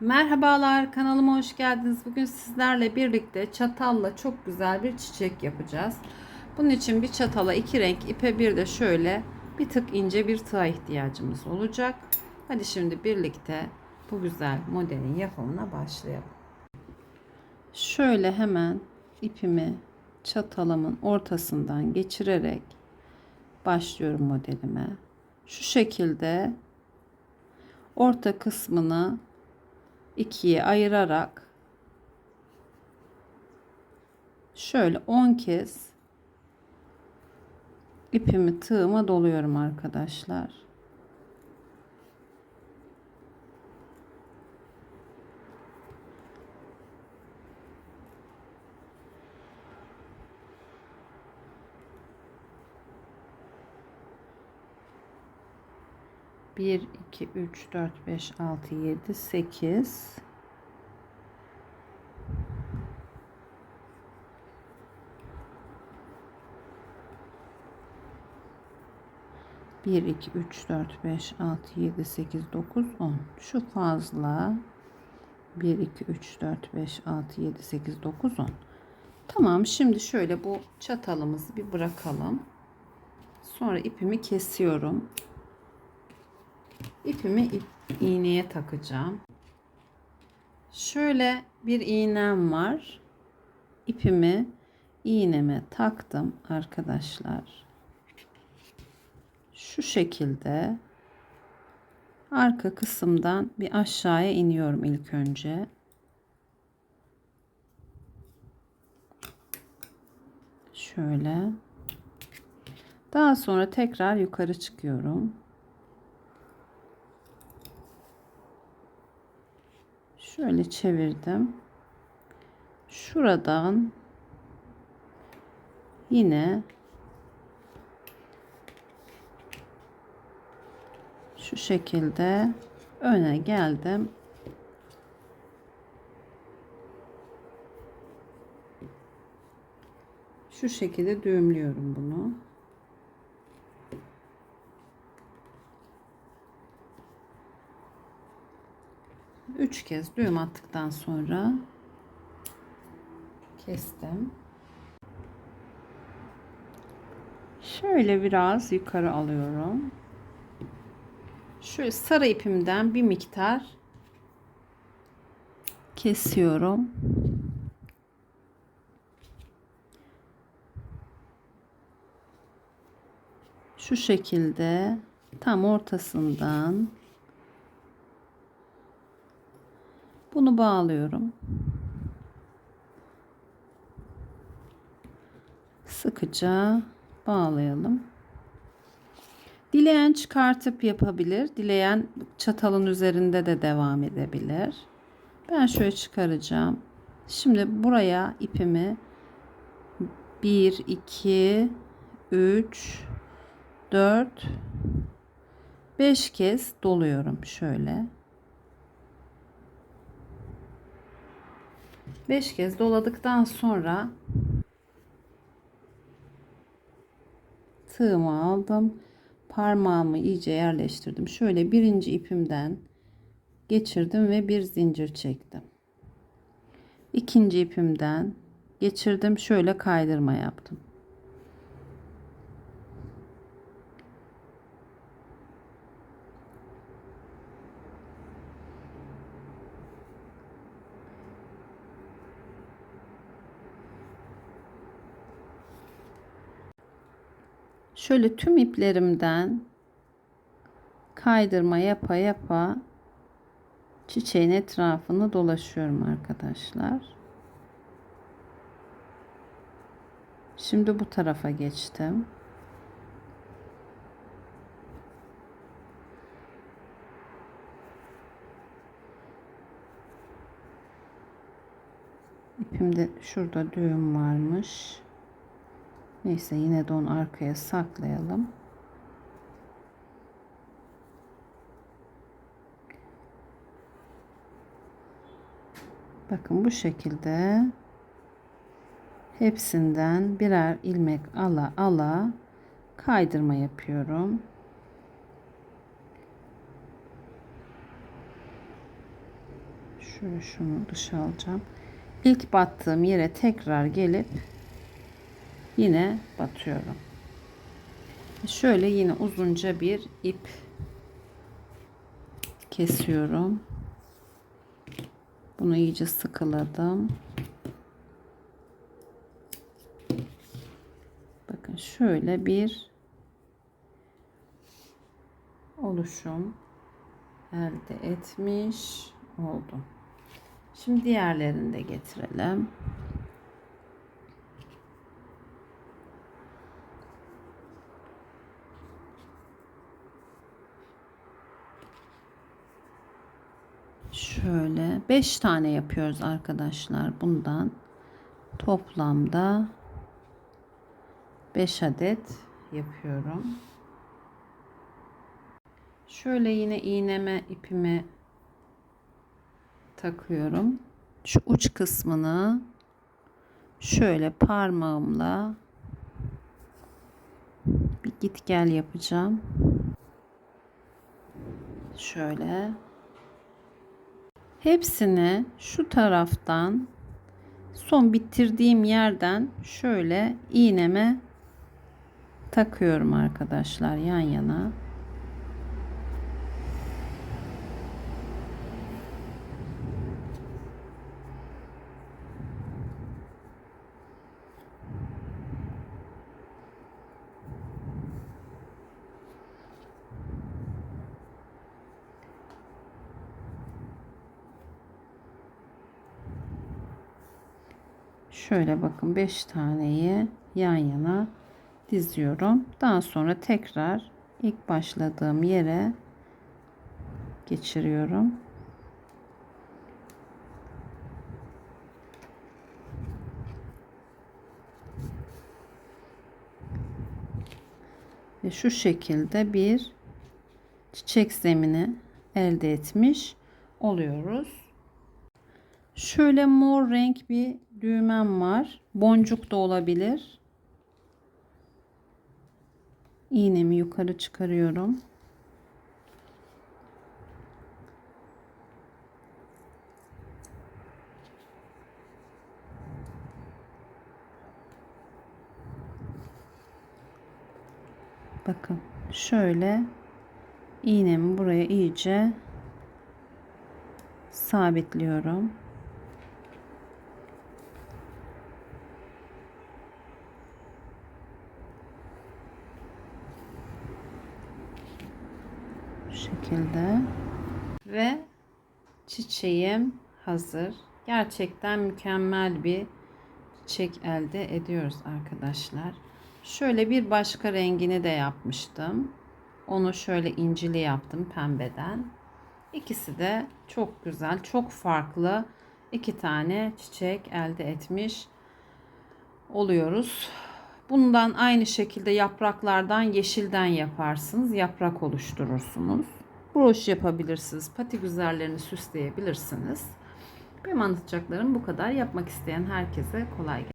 Merhabalar kanalıma hoş geldiniz. Bugün sizlerle birlikte çatalla çok güzel bir çiçek yapacağız. Bunun için bir çatala iki renk ipe bir de şöyle bir tık ince bir tığa ihtiyacımız olacak. Hadi şimdi birlikte bu güzel modelin yapımına başlayalım. Şöyle hemen ipimi çatalımın ortasından geçirerek başlıyorum modelime. Şu şekilde orta kısmını ikiye ayırarak şöyle 10 kez ipimi tığıma doluyorum arkadaşlar. Bir, iki, üç, dört, beş, altı, yedi, sekiz. Bir, iki, üç, dört, beş, altı, yedi, sekiz, dokuz, on. Şu fazla. Bir, iki, üç, dört, beş, altı, yedi, sekiz, dokuz, on. Tamam şimdi şöyle bu çatalımızı bir bırakalım. Sonra ipimi kesiyorum. İpimi ip, iğneye takacağım. Şöyle bir iğnem var. İpimi iğneme taktım arkadaşlar. Şu şekilde arka kısımdan bir aşağıya iniyorum ilk önce. Şöyle. Daha sonra tekrar yukarı çıkıyorum. Şöyle çevirdim. Şuradan yine şu şekilde öne geldim. Şu şekilde düğümlüyorum bunu. Üç kez düğüm attıktan sonra kestim. Şöyle biraz yukarı alıyorum. Şöyle sarı ipimden bir miktar kesiyorum. Şu şekilde tam ortasından bunu bağlıyorum. Sıkıca bağlayalım. Dileyen çıkartıp yapabilir. Dileyen çatalın üzerinde de devam edebilir. Ben şöyle çıkaracağım. Şimdi buraya ipimi 1 2 3 4 5 kez doluyorum şöyle. 5 kez doladıktan sonra tığımı aldım. Parmağımı iyice yerleştirdim. Şöyle birinci ipimden geçirdim ve bir zincir çektim. İkinci ipimden geçirdim. Şöyle kaydırma yaptım. Şöyle tüm iplerimden kaydırma yapa yapa çiçeğin etrafını dolaşıyorum arkadaşlar. Şimdi bu tarafa geçtim. İpimde şurada düğüm varmış. Neyse yine de onu arkaya saklayalım. Bakın bu şekilde hepsinden birer ilmek ala ala kaydırma yapıyorum. Şöyle şunu dışa alacağım. İlk battığım yere tekrar gelip yine batıyorum. Şöyle yine uzunca bir ip kesiyorum. Bunu iyice sıkıladım. Bakın şöyle bir oluşum elde etmiş oldum. Şimdi diğerlerini de getirelim. Şöyle 5 tane yapıyoruz arkadaşlar. Bundan toplamda 5 adet yapıyorum. Şöyle yine iğneme ipimi takıyorum. Şu uç kısmını şöyle parmağımla bir git gel yapacağım. Şöyle hepsini şu taraftan son bitirdiğim yerden şöyle iğneme takıyorum arkadaşlar yan yana. Şöyle bakın 5 taneyi yan yana diziyorum. Daha sonra tekrar ilk başladığım yere geçiriyorum. Ve şu şekilde bir çiçek zemini elde etmiş oluyoruz. Şöyle mor renk bir düğmem var. Boncuk da olabilir. İğnemi yukarı çıkarıyorum. Bakın şöyle iğnemi buraya iyice sabitliyorum. Bu şekilde ve çiçeğim hazır. Gerçekten mükemmel bir çiçek elde ediyoruz arkadaşlar. Şöyle bir başka rengini de yapmıştım. Onu şöyle incili yaptım pembeden. İkisi de çok güzel, çok farklı iki tane çiçek elde etmiş oluyoruz. Bundan aynı şekilde yapraklardan yeşilden yaparsınız. Yaprak oluşturursunuz. Broş yapabilirsiniz. Pati güzellerini süsleyebilirsiniz. Benim anlatacaklarım bu kadar. Yapmak isteyen herkese kolay gelsin.